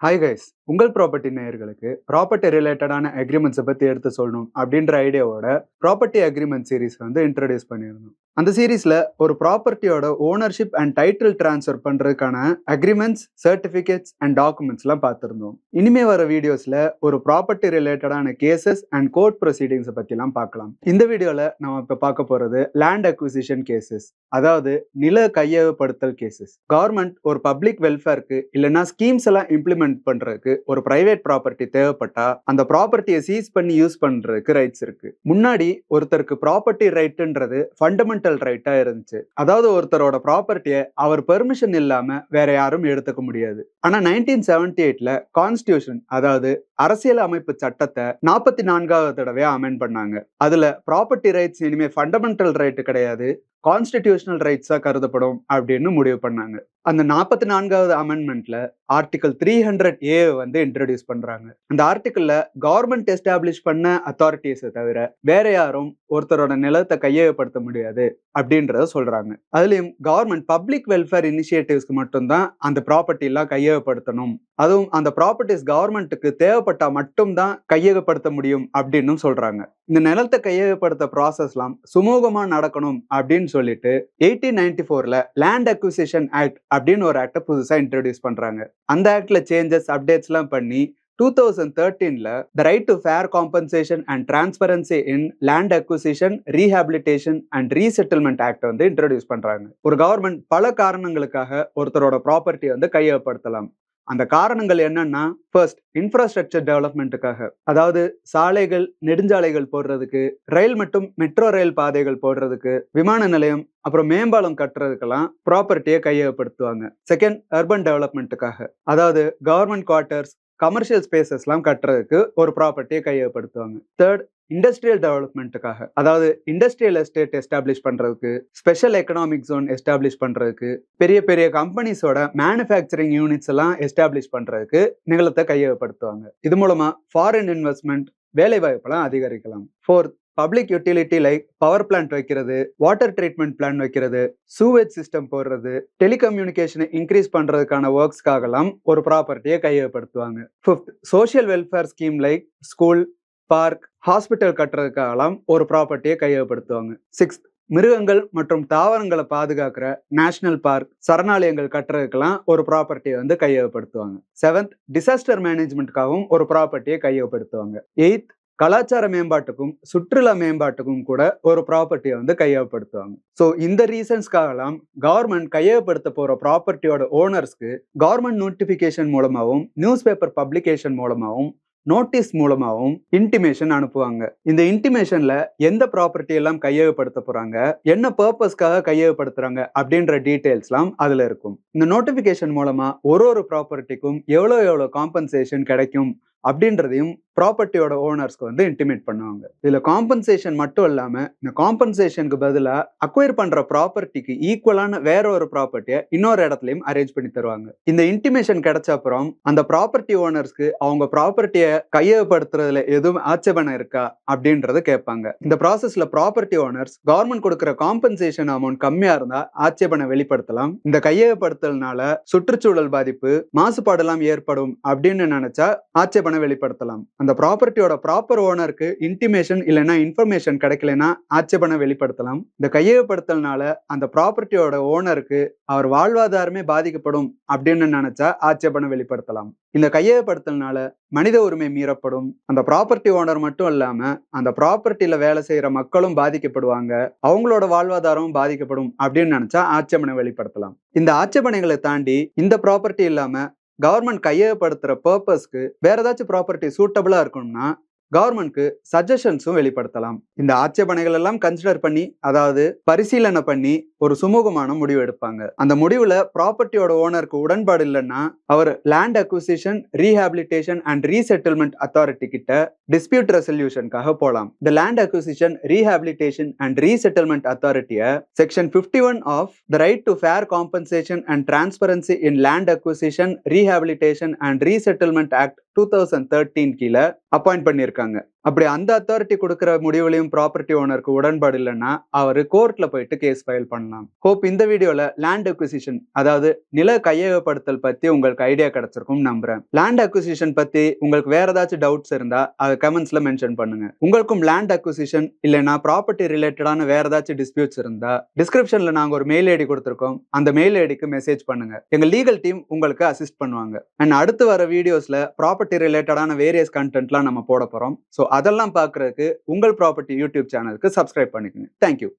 Hi guys உங்கள் property நேயர்களுக்கு property ரிலேட்டடான அக்ரிமெண்ட்ஸை பற்றி எடுத்து சொல்லணும் அப்படின்ற ஐடியாவோட ப்ராப்பர்ட்டி அக்ரிமெண்ட் சீரிஸ் வந்து இன்ட்ரடியூஸ் பண்ணியிருந்தோம். அந்த சீரீஸில் ஒரு ப்ராப்பர்ட்டியோட ஓனர்ஷிப் அண்ட் டைட்டில் ட்ரான்ஸ்ஃபர் பண்ணுறதுக்கான அக்ரிமெண்ட்ஸ் சர்டிஃபிகேட்ஸ் அண்ட் டாக்குமெண்ட்ஸ்லாம் பார்த்துருந்தோம். இனிமே வர வீடியோஸில் ஒரு ப்ராப்பர்ட்டி ரிலேட்டடான கேசஸ் அண்ட் கோர்ட் ப்ரொசீடிங்ஸை பற்றிலாம் பார்க்கலாம். இந்த வீடியோவில் நம்ம இப்போ பார்க்க போகிறது லேண்ட் அக்விசிஷன் கேசஸ் அதாவது நில கையகப்படுத்தல் கேசஸ் கவர்மெண்ட் ஒரு பப்ளிக் வெல்ஃபேருக்கு இல்லைன்னா ஸ்கீம்ஸ் எல்லாம் இம்ப்ளிமெண்ட் பண்ணுறதுக்கு ஒரு பிரைவேட் ப்ராப்பர்ட்டி தேவைப்பட்டா அந்த ப்ராப்பர்ட்டியை சீஸ் பண்ணி யூஸ் பண்ணுறதுக்கு ரைட்ஸ் இருக்கு. முன்னாடி ஒருத்தருக்கு ப்ராப்பர்ட்டி ரைட்டுன்றது ஃபண்டமெண்டல் ரைட்டா இருந்துச்சு. அதாவது ஒருத்தரோட ப்ராப்பர்ட்டியை அவர் பெர்மிஷன் இல்லாம வேற யாரும் எடுத்துக்க முடியாது. ஆனா நைன்டீன் செவன்டி எயிட்ல கான்ஸ்டியூஷன் அதாவது அரசியல் அமைப்பு சட்டத்தை நாற்பத்தி நான்காவது தடவையா அமெண்ட் பண்ணாங்க. அதுல ப்ராப்பர்ட்டி ரைட்ஸ் இனிமே ஃபண்டமெண்டல் ரைட் கிடையாது. கான்ஸ்டிடியூஷனல் ரைட்ஸாக கருதப்படும் அப்படின்னு முடிவு பண்ணாங்க. அந்த நாற்பத்தி நான்காவது அமெண்ட்மெண்ட்ல ஆர்டிகல் த்ரீ ஹண்ட்ரட் ஏ வந்து இன்ட்ரடியூஸ் பண்றாங்க. அந்த ஆர்டிக்கல்ல கவர்மெண்ட் எஸ்டாப்ளிஷ் பண்ண அத்தாரிட்டிஸை தவிர வேற யாரும் ஒருத்தரோட நிலத்தை கையகப்படுத்த முடியாது அப்படின்றத சொல்றாங்க. அதுலயும் கவர்மெண்ட் பப்ளிக் வெல்ஃபேர் இனிஷியேட்டிவ்ஸ்க்கு மட்டும்தான் அந்த ப்ராப்பர்ட்டி எல்லாம் கையகப்படுத்தணும். அதுவும் அந்த ப்ராப்பர்ட்டிஸ் கவர்மெண்ட்டுக்கு தேவைப்பட்டா மட்டும்தான் கையகப்படுத்த முடியும் அப்படின்னு சொல்றாங்க. இந்த நிலத்தை கையகப்படுத்த ப்ராசஸ்லாம் சுமூகமா நடக்கணும் அப்படின்னு சொல்லிட்டு எயிட்டீன் நைன்டி ஃபோர்ல லேண்ட் அக்விசிஷன் ஆக்ட் அப்படின்னு ஒரு ஆக்டை புதுசா இன்ட்ரடியூஸ் பண்றாங்க. அந்த ஆக்ட்ல சேஞ்சஸ் அப்டேட்ஸ்லாம் பண்ணி two thousand தேர்ட்டீன்ல the right to fair compensation and transparency in land acquisition rehabilitation and resettlement act வந்து இன்ட்ரடியூஸ் பண்றாங்க. ஒரு கவர்மெண்ட் பல காரணங்களுக்காக ஒருத்தரோட ப்ராப்பர்ட்டி வந்து கையகப்படுத்தலாம். அந்த காரணங்கள் என்னன்னா ஃபர்ஸ்ட் இன்ஃப்ராஸ்ட்ரக்சர் டெவலப்மெண்ட்டுக்காக அதாவது சாலைகள் நெடுஞ்சாலைகள் போடுறதுக்கு ரயில் மற்றும் மெட்ரோ ரயில் பாதைகள் போடுறதுக்கு விமான நிலையம் அப்புறம் மேம்பாலம் கட்டுறதுக்கெல்லாம் ப்ராப்பர்ட்டியை கையகப்படுத்துவாங்க. செகண்ட் அர்பன் டெவலப்மெண்ட்டுக்காக அதாவது கவர்மெண்ட் குவார்ட்டர்ஸ் கமர்ஷியல் ஸ்பேசஸ்லாம் கட்டுறதுக்கு ஒரு ப்ராப்பர்ட்டியை கையகப்படுத்துவாங்க. தேர்ட் இண்டஸ்ட்ரியல் டெவலப்மெண்ட்டுக்காக அதாவது இண்டஸ்ட்ரியல் எஸ்டேட் எஸ்டாப்ளிஷ் பண்றதுக்கு ஸ்பெஷல் எக்கனாமிக் ஜோன் எஸ்டாப்ளிஷ் பண்றதுக்கு பெரிய பெரிய கம்பெனிஸோட மேனுஃபேக்சரிங் யூனிட்ஸ் எல்லாம் எஸ்டாப்ளிஷ் பண்றதுக்கு நிலத்தை கையகப்படுத்துவாங்க. இது மூலமா ஃபாரின் இன்வெஸ்ட்மெண்ட் வேலைவாய்ப்பெல்லாம் அதிகரிக்கலாம். Fourth public utility like power plant வைக்கிறது வாட்டர் ட்ரீட்மெண்ட் பிளான் வைக்கிறது சூவேஜ் சிஸ்டம் போடுறது டெலிகம்யூனிகேஷனை இன்க்ரீஸ் பண்றதுக்கான ஒர்க்ஸ்க்காகலாம் ஒரு ப்ராப்பர்ட்டியை கையகப்படுத்துவாங்க. Fifth social welfare scheme like school park hospital கட்டுறதுக்காகலாம் ஒரு ப்ராப்பர்ட்டியை கையகப்படுத்துவாங்க. சிக்ஸ்த் மிருகங்கள் மற்றும் தாவரங்களை பாதுகாக்கிற நேஷனல் பார்க் சரணாலயங்கள் கட்டுறதுக்கெல்லாம் ஒரு ப்ராப்பர்ட்டியை வந்து கையகப்படுத்துவாங்க. செவன்த் டிசாஸ்டர் மேனேஜ்மெண்ட்காகவும் ஒரு ப்ராப்பர்ட்டியை கையகப்படுத்துவாங்க. எயித் கலாச்சார மேம்பாட்டுக்கும் சுற்றுலா மேம்பாட்டுக்கும் கூட ஒரு ப்ராப்பர்ட்டியை வந்து கையகப்படுத்துவாங்க. ஸோ இந்த ரீசன்ஸ்க்காகலாம் கவர்மெண்ட் கையகப்படுத்த போகிற ப்ராப்பர்ட்டியோட ஓனர்ஸ்க்கு கவர்மெண்ட் நோட்டிஃபிகேஷன் மூலமாகவும் நியூஸ் பேப்பர் பப்ளிகேஷன் மூலமாகவும் நோட்டீஸ் மூலமாகவும் இன்டிமேஷன் அனுப்புவாங்க. இந்த இன்டிமேஷன்ல எந்த ப்ராப்பர்ட்டி எல்லாம் கையகப்படுத்த போறாங்க என்ன பர்பஸ்க்காக கையகப்படுத்துறாங்க அப்படின்ற டீட்டெயில்ஸ்லாம் அதுல இருக்கும். இந்த நோட்டிபிகேஷன் மூலமா ஒரு ஒரு ப்ராப்பர்ட்டிக்கும் எவ்வளோ எவ்வளோ காம்பன்சேஷன் கிடைக்கும் அப்படின்றதையும் ப்ராப்பர்ட்டியோட ஓனர்ஸ்க்கு வந்து இன்டிமேட் பண்ணுவாங்க. இதுல காம்பன்சேஷன் மட்டும் இல்லாம இந்த காம்பன்சேஷனுக்கு பதிலாக அக்வயர் பண்ற ப்ராப்பர்ட்டிக்கு ஈக்குவலான வேற ஒரு ப்ராப்பர்ட்டியை இன்னொரு இடத்துலையும் அரேஞ்ச் பண்ணி தருவாங்க. இந்த இன்டிமேஷன் கிடைச்ச அப்புறம் அந்த ப்ராப்பர்ட்டி ஓனர்ஸ்க்கு அவங்க ப்ராப்பர்ட்டியை கையகப்படுத்துறதுல எதுவும் ஆட்சேபனை இருக்கா? அப்படின்றத கேட்பாங்க. இந்த ப்ராசஸ்ல ப்ராப்பர்ட்டி ஓனர்ஸ் கவர்மெண்ட் கொடுக்குற காம்பன்சேஷன் அமௌண்ட் கம்மியா இருந்தா ஆட்சேபனை வெளிப்படுத்தலாம். இந்த கையகப்படுத்தல்னால சுற்றுச்சூழல் பாதிப்பு மாசுபாடெல்லாம் ஏற்படும் அப்படின்னு நினைச்சா ஆட்சேபனை வெளிப்படுத்தலாம். அந்த ப்ராப்பர்ட்டியோட ப்ராப்பர் ஓனருக்கு இன்டிமேஷன் இல்லைன்னா இன்ஃபர்மேஷன் கிடைக்கலனா ஆட்சேபனை வெளிப்படுத்தலாம். இந்த கையகப்படுத்தல்னால அந்த ப்ராப்பர்ட்டியோட ஓனருக்கு அவர் வாழ்வாதாரமே பாதிக்கப்படும் அப்படின்னு நினைச்சா ஆட்சேபனை வெளிப்படுத்தலாம். இந்த கையகப்படுத்தல்னால மனித உரிமை மீறப்படும். அந்த ப்ராப்பர்ட்டி ஓனர் மட்டும் இல்லாம அந்த ப்ராப்பர்ட்டியில வேலை செய்யற மக்களும் பாதிக்கப்படுவாங்க. அவங்களோட வாழ்வாதாரமும் பாதிக்கப்படும் அப்படின்னு நினைச்சா ஆட்சேபனை வெளிப்படுத்தலாம். இந்த ஆட்சேபனைகளை தாண்டி இந்த ப்ராப்பர்ட்டி இல்லாம கவர்மெண்ட் கையகப்படுத்துகிற பர்பஸ்க்கு வேற ஏதாச்சும் ப்ராப்பர்ட்டி சூட்டபிளா இருக்கணும்னா கவர்மெண்ட்க்கு சஜஷன்ஸும் வெளிப்படுத்தலாம். இந்த ஆட்சேபனைகள் எல்லாம் கன்சிடர் பண்ணி அதாவது பரிசீலனை பண்ணி ஒரு சுமூகமான முடிவு எடுப்பாங்க. அந்த முடிவுல ப்ராப்பர்ட்டியோட ஓனருக்கு உடன்பாடு இல்லைன்னா அவர் land acquisition rehabilitation and resettlement authority கிட்ட டிஸ்பியூட் ரெசல்யூஷனுக்காக போகலாம் இந்த land acquisition rehabilitation and resettlement அத்தாரிட்டியை section fifty one of the right to fair compensation and transparency in land acquisition rehabilitation and resettlement act two thousand thirteen கீழே appoint பண்ணியிருக்காங்க. அப்படி அந்த authority கொடுக்குற முடிவுலையும் property ஓனருக்கு உடன்பாடு இல்லைன்னா அவர் கோர்ட்ல போயிட்டு கேஸ் ஃபைல் பண்ணலாம். ஹோப் இந்த வீடியோல லேண்ட் அக்விசிஷன் அதாவது நில கையகப்படுத்தல் பத்தி உங்களுக்கு ஐடியா கிடைச்சிருக்கும் நம்புறேன். லேண்ட் அக்விசிஷன் பத்தி உங்களுக்கு வேற ஏதாச்சும் டவுட்ஸ் இருந்தா அதை கமெண்ட்ஸ்ல மென்ஷன் பண்ணுங்க. உங்களுக்கும் லேண்ட் அக்விசிஷன் இல்லைன்னா ப்ராப்பர்ட்டி ரிலேட்டடான வேற ஏதாச்சும் டிஸ்பியூட்ஸ் இருந்தா டிஸ்கிரிப்ஷன்ல நாங்க ஒரு மெயில் ஐடி கொடுத்துருக்கோம். அந்த மெயில் ஐடிக்கு மெசேஜ் பண்ணுங்க. எங்க லீகல் டீம் உங்களுக்கு அசிஸ்ட் பண்ணுவாங்க. அண்ட் அடுத்து வர வீடியோஸ்ல ப்ராப்பர்ட்டி ரிலேட்டடான வேரியஸ் கண்டென்ட்லாம் நம்ம போட போறோம். ஸோ அதெல்லாம் பார்க்கறதுக்கு உங்கள் ப்ராப்பர்ட்டி யூடியூப் சேனலுக்கு சப்ஸ்கிரைப் பண்ணிக்கோங்க. Thank you